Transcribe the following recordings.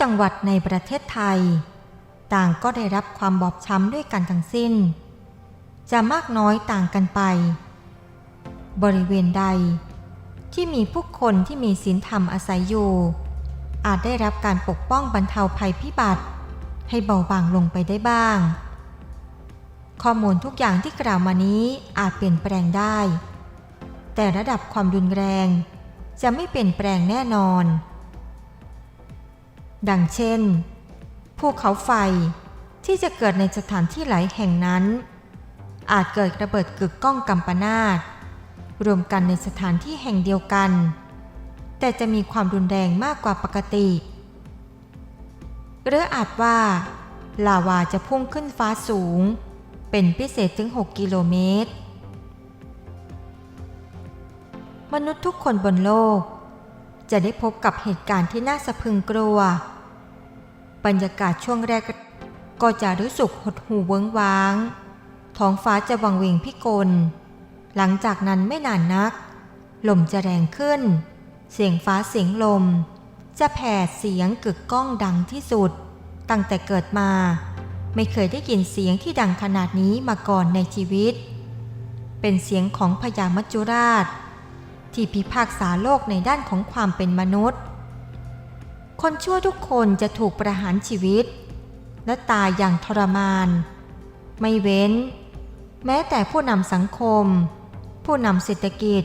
จังหวัดในประเทศไทย ต่างก็ได้รับความบอบช้ำด้วยกันทั้งสิ้น จะมากน้อยต่างกันไป บริเวณใด ที่มีผู้คนที่มีศีลธรรมอาศัยอยู่ อาจได้รับการปกป้องบรรเทาภัยพิบัติ ให้เบาบางลงไปได้บ้าง ข้อมูลทุกอย่างที่กล่าวมานี้อาจเปลี่ยนแปลงได้ แต่ระดับความรุนแรงจะไม่เปลี่ยนแปลงแน่นอน ดังเช่น ภูเขาไฟที่จะเกิดในสถานที่หลายแห่งนั้น อาจเกิดระเบิดกึกก้องกัมปนาตรวมกันในสถานที่แห่งเดียวกัน แต่จะมีความรุนแรงมากกว่าปกติ หรืออาจว่า ลาวาจะพุ่งขึ้นฟ้าสูง เป็นพิเศษถึง 6 กิโลเมตร มนุษย์ทุกคนบนโลก จะได้พบกับเหตุการณ์ที่น่าสะพึงกลัว บรรยากาศช่วงแรกก็จะรู้สึกหดหูเวิ้งว้าง ท้องฟ้าจะวังเวงพิกล หลังจากนั้นไม่นานนัก ลมจะแรงขึ้น เสียงฟ้าเสียงลม จะแผดเสียงกึกก้องดังที่สุด ตั้งแต่เกิดมา ไม่เคยได้ยินเสียงที่ดังขนาดนี้มาก่อนในชีวิต เป็นเสียงของพญามัจจุราช ที่พิพากษาโลกในด้านของความเป็นมนุษย์ คนชั่วทุกคนจะถูกประหารชีวิต และตายอย่างทรมาน ไม่เว้น แม้แต่ผู้นำสังคม ผู้นำเศรษฐกิจ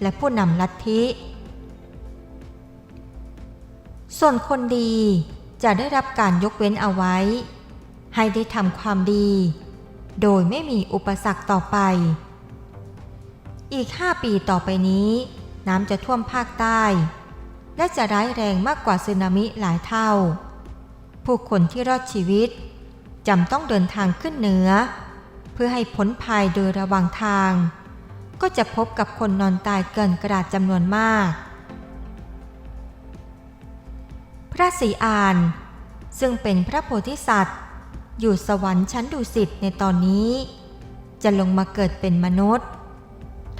และผู้นำลัทธิ ส่วนคนดีจะได้รับการยกเว้นเอาไว้ ให้ได้ทำความดี โดยไม่มีอุปสรรคต่อไป อีกห้าปีต่อไปนี้ น้ำจะท่วมภาคใต้ และจะร้ายแรงมากกว่าสึนามิหลายเท่า ผู้คนที่รอดชีวิตจำต้องเดินทางขึ้นเหนือ เพื่อให้พ้นภัยโดยระหว่างทาง ก็จะพบกับคนนอนตายเกินกระดาษจำนวนมาก พระศรีอาน ซึ่งเป็นพระโพธิสัตว์ อยู่สวรรค์ชั้นดุสิตในตอนนี้ จะลงมาเกิดเป็นมนุษย์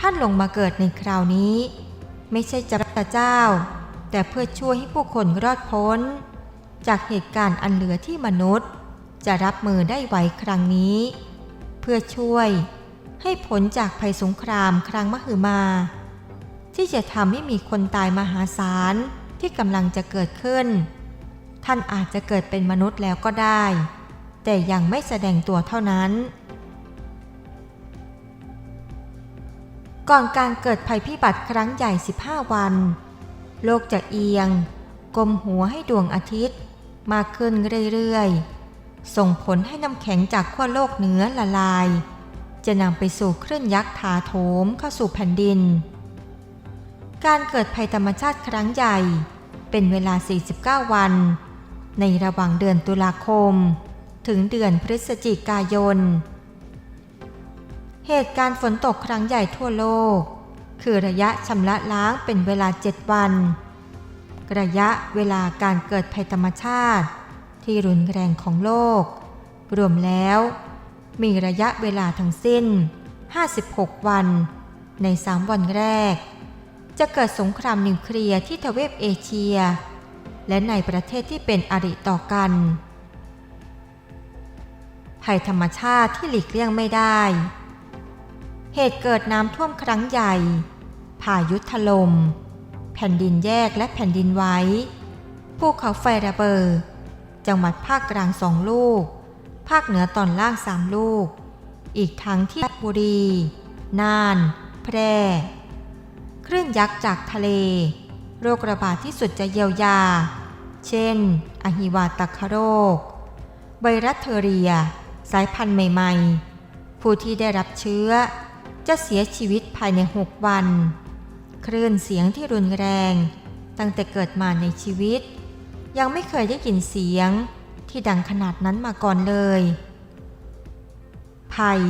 ท่านลงมาเกิดในคราวนี้ ไม่ใช่จะพรเจ้า แต่เพื่อช่วยให้ผู้คนรอดพ้น จากเหตุการณ์อันเหลือที่มนุษย์ จะรับมือได้ไหวครั้งนี้ เพื่อช่วยให้ผลจากภัยสงครามครั้งมหึมา ที่จะทำให้มีคนตายมหาศาลที่กำลังจะเกิดขึ้น ท่านอาจจะเกิดเป็นมนุษย์แล้วก็ได้ แต่ยังไม่แสดงตัวเท่านั้น ก่อนการเกิดภัยพิบัติครั้งใหญ่ 15 วัน โลกจะเอียงกลมหัวให้ดวงอาทิตย์ มากขึ้นเรื่อยๆ ส่งผลให้น้ำแข็งจากขั้วโลกเหนือละลาย จะนำไปสู่คลื่นยักษ์ถาโถมเข้าสู่แผ่นดิน การเกิดภัยธรรมชาติครั้งใหญ่เป็นเวลา 49 วัน ในระหว่างเดือนตุลาคม ถึงเดือนพฤศจิกายน เหตุการณ์ฝนตกครั้งใหญ่ทั่วโลก คือระยะชำระล้างเป็นเวลา 7 วัน ระยะเวลาการเกิดภัยธรรมชาติ ที่รุนแรงของโลก รวมแล้ว มีระยะเวลาทั้งสิ้น 56 วัน ใน 3 วันแรก จะเกิดสงครามนิวเคลียร์ที่ทวีปเอเชีย และในประเทศที่เป็นอริต่อกัน ภัยธรรมชาติที่หลีกเลี่ยงไม่ได้เหตุเกิดน้ำท่วมครั้งใหญ่ พายุถลม่มแผ่นดินแยกและแผ่นดินไหวภูเขาไฟระเบิดจังหวัดภาคกลางสองลูก ภาคเหนือตอนล่างสามลูก อีกทั้งที่บุรี น่าน แพร่คลื่นยักษ์จากทะเล โรคระบาดที่สุดจะเยียวยา เช่น อหิวาตกโรค ไวรัสเทอเรีย สายพันธุ์ใหม่ ๆ ผู้ที่ได้รับเชื้อ จะเสียชีวิตภายใน 6 วัน คลื่นเสียงที่รุนแรง ตั้งแต่เกิดมาในชีวิต ยังไม่เคยได้ยินเสียงที่ดังขนาดนั้นมาก่อนเลย ภัย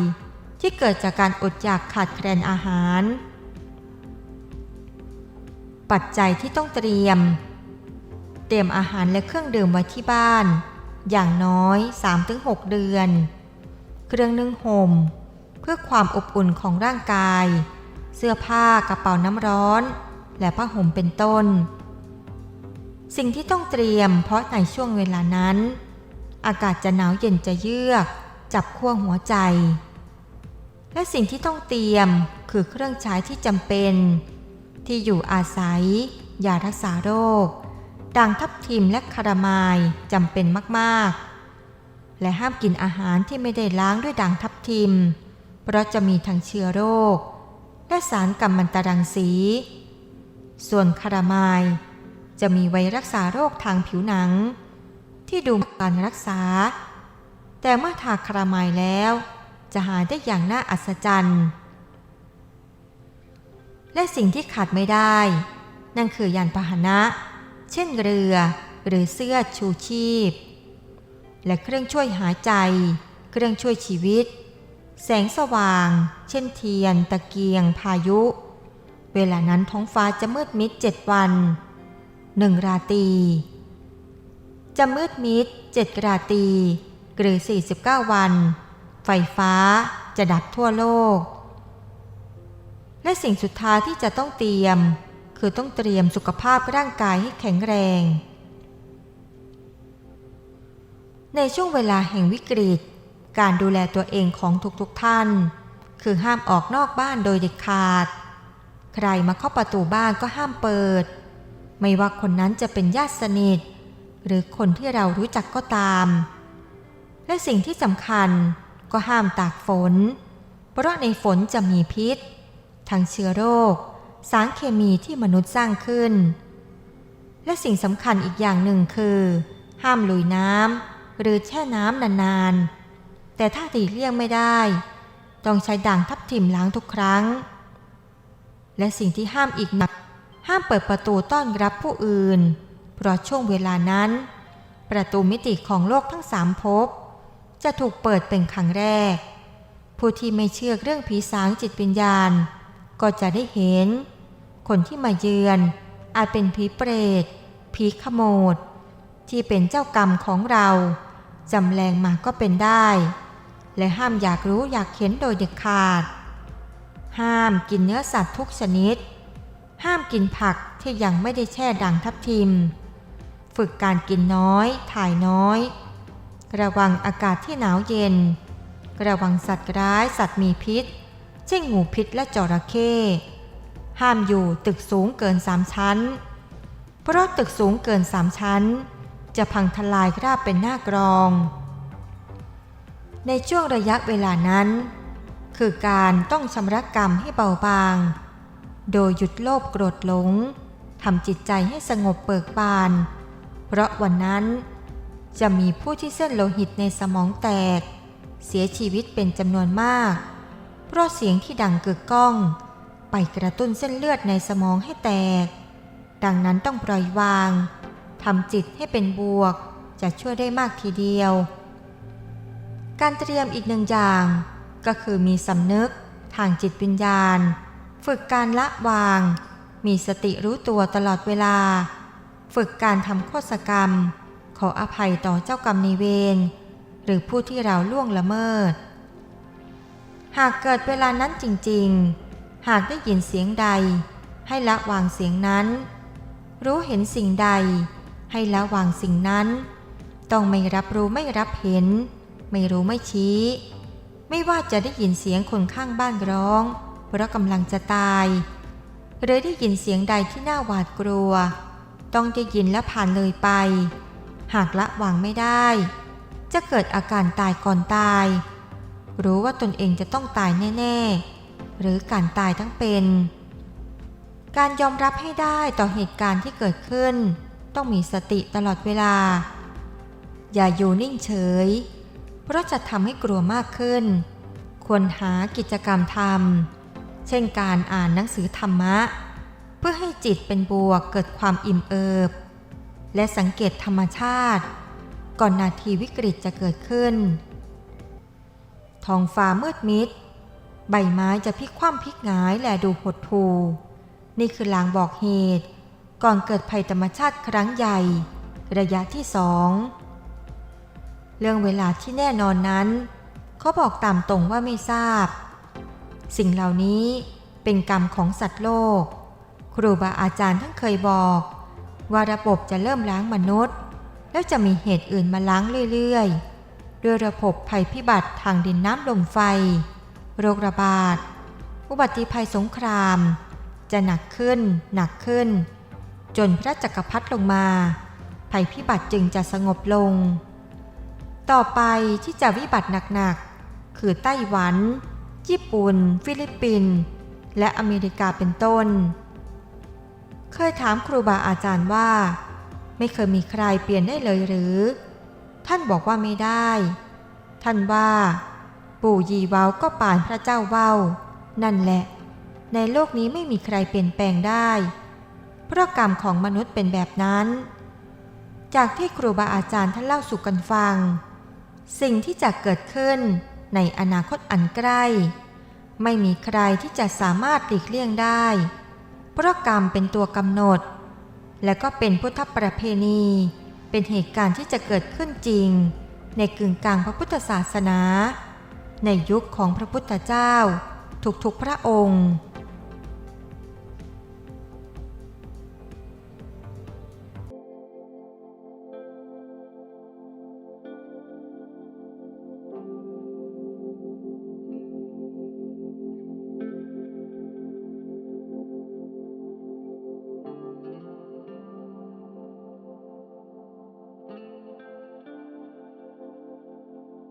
ที่เกิดจากการอดอยากขาดแคลนอาหาร ปัจจัยที่ต้องเตรียม เตรียมอาหารและเครื่องดื่มไว้ที่บ้าน อย่างน้อย 3-6 เดือน เครื่องนึ่งห่มเพื่อความอบอุ่นของร่างกาย เสื้อผ้ากระเป๋าน้ำร้อน และผ้าห่มเป็นต้น สิ่งที่ต้องเตรียมเพราะในช่วงเวลานั้น อากาศจะหนาวเย็นจะเยือก จับขั้วหัวใจ และสิ่งที่ต้องเตรียมคือเครื่องใช้ที่จำเป็น ที่อยู่อาศัยยารักษาโรคด่างทับทิมและคารามายจำเป็นมากๆ และห้ามกินอาหารที่ไม่ได้ล้างด้วยด่างทับทิม เพราะจะมีทั้งเชื้อโรค และสารกัมมันตรังสี ส่วนคารามายจะมีไว้รักษาโรคทางผิวหนัง ที่ดูการรักษา แต่เมื่อทาคารามายแล้ว จะหายได้อย่างน่าอัศจรรย์ และสิ่งที่ขาดไม่ได้ นั่นคือยานพาหนะ เช่นเรือหรือเสื้อชูชีพ และเครื่องช่วยหายใจ เครื่องช่วยชีวิต แสงสว่าง เช่นเทียน ตะเกียง พายุ เวลานั้นท้องฟ้าจะมืดมิดเจ็ดวันหนึ่งราตรีจะมืดมิดเจ็ดราตรีหรือ 49 วัน ไฟฟ้าจะดับทั่วโลก และสิ่งสุดท้ายที่จะต้องเตรียม คือต้องเตรียมสุขภาพร่างกายให้แข็งแรง ในช่วงเวลาแห่งวิกฤต การดูแลตัวเองของทุกๆทท่าน คือห้ามออกนอกบ้านโดยเด็ดขาด ใครมาเข้าประตูบ้านก็ห้ามเปิด ไม่ว่าคนนั้นจะเป็นญาติสนิท หรือคนที่เรารู้จักก็ตาม และสิ่งที่สำคัญก็ห้ามตากฝน เพราะในฝนจะมีพิษ ทั้งเชื้อโรค สารเคมีที่มนุษย์สร้างขึ้น และสิ่งสำคัญอีกอย่างหนึ่งคือ ห้ามลุยน้ำหรือแช่น้ำนานๆ แต่ถ้าตีเลี่ยงไม่ได้ ต้องใช้ด่างทับทิมล้างทุกครั้ง และสิ่งที่ห้ามอีกหนัก ห้ามเปิดประตูต้อนรับผู้อื่น เพราะช่วงเวลานั้น ประตูมิติของโลกทั้งสามภพจะถูกเปิดเป็นครั้งแรก ผู้ที่ไม่เชื่อเรื่องผีสางจิตวิญญาณ ก็จะได้เห็น คนที่มาเยือน อาจเป็นผีเปรตผีขโมดที่เป็นเจ้ากรรมของเรา จำแรงมาก็เป็นได้ และห้ามอยากรู้อยากเห็นโดยเด็ดขาด ห้ามกินเนื้อสัตว์ทุกชนิด ห้ามกินผักที่ยังไม่ได้แช่ด่างทับทิม ฝึกการกินน้อย ถ่ายน้อย ระวังอากาศที่หนาวเย็น ระวังสัตว์ร้ายสัตว์มีพิษ เช่นงูพิษและจระเข้ ห้ามอยู่ตึกสูงเกินสามชั้น เพราะตึกสูงเกินสามชั้น จะพังทลายราบเป็นหน้ากรอง ในช่วงระยะเวลานั้น คือการต้องชำระกรรมให้เบาบาง โดยหยุดโลภโกรธหลงทำจิตใจให้สงบเบิกบาน เพราะวันนั้นจะมีผู้ที่เส้นโลหิตในสมองแตก เสียชีวิตเป็นจำนวนมาก เพราะเสียงที่ดังกึกก้อง ไปกระตุ้นเส้นเลือดในสมองให้แตก ดังนั้นต้องปล่อยวางทำจิตให้เป็นบวกจะช่วยได้มากทีเดียว การเตรียมอีกหนึ่งอย่าง ก็คือมีสำนึกทางจิตวิญญาณ ฝึกการละวาง มีสติรู้ตัวตลอดเวลา ฝึกการทำโคศกรรม ขออภัยต่อเจ้ากรรมนายเวรหรือผู้ที่เราล่วงละเมิด หากเกิดเวลานั้นจริงๆ หากได้ยินเสียงใด ให้ละวางเสียงนั้น รู้เห็นสิ่งใด ให้ละวางสิ่งนั้น ต้องไม่รับรู้ไม่รับเห็น ไม่รู้ไม่ชี้ ไม่ว่าจะได้ยินเสียงคนข้างบ้านร้อง เพราะกำลังจะตาย หรือได้ยินเสียงใดที่น่าหวาดกลัว ต้องได้ยินและผ่านเลยไป หากละวางไม่ได้ จะเกิดอาการตายก่อนตาย รู้ว่าตนเองจะต้องตายแน่ ๆ หรือการตายทั้งเป็น การยอมรับให้ได้ต่อเหตุการณ์ที่เกิดขึ้น ต้องมีสติตลอดเวลาอย่าอยู่นิ่งเฉย เพราะจะทำให้กลัวมากขึ้น ควรหากิจกรรมทำเช่นการอ่านหนังสือธรรมะ เพื่อให้จิตเป็นบวกเกิดความอิ่มเอิบ และสังเกตธรรมชาติ ก่อนนาทีวิกฤตจะเกิดขึ้นท้องฟ้ามืดมิด ใบไม้จะพลิกคว่ำพลิกหงายและดูหดหู่นี่คือลางบอกเหตุ ก่อนเกิดภัยธรรมชาติครั้งใหญ่ ระยะที่สอง เรื่องเวลาที่แน่นอนนั้น เขาบอกตามตรงว่าไม่ทราบ สิ่งเหล่านี้เป็นกรรมของสัตว์โลก ครูบาอาจารย์ท่านเคยบอก ว่าระบบจะเริ่มล้างมนุษย์ แล้วจะมีเหตุอื่นมาล้างเรื่อยๆ ด้วยระบบภัยพิบัติทางดินน้ำลมไฟ โรคระบาด อุบัติภัยสงคราม จะหนักขึ้น หนักขึ้น จนพระจักรพรรดิลงมา ภัยพิบัติจึงจะสงบลง ต่อไปที่จะวิบัติหนักๆ คือไต้หวัน ญี่ปุ่น ฟิลิปปินส์และอเมริกาเป็นต้น เคยถามครูบาอาจารย์ว่า ไม่เคยมีใครเปลี่ยนได้เลยหรือ ท่านบอกว่าไม่ได้ ท่านว่า ปู่ยีเว้าก็ป่านพระเจ้าเว้า นั่นแหละ ในโลกนี้ไม่มีใครเปลี่ยนแปลงได้ เพราะกรรมของมนุษย์เป็นแบบนั้น จากที่ครูบาอาจารย์ท่านเล่าสู่กันฟัง สิ่งที่จะเกิดขึ้นในอนาคตอันใกล้ ไม่มีใครที่จะสามารถหลีกเลี่ยงได้ เพราะกรรมเป็นตัวกำหนด และก็เป็นพุทธประเพณี เป็นเหตุการณ์ที่จะเกิดขึ้นจริง ในกึ่งกลางพระพุทธศาสนา ในยุคของพระพุทธเจ้า ทุกๆพระองค์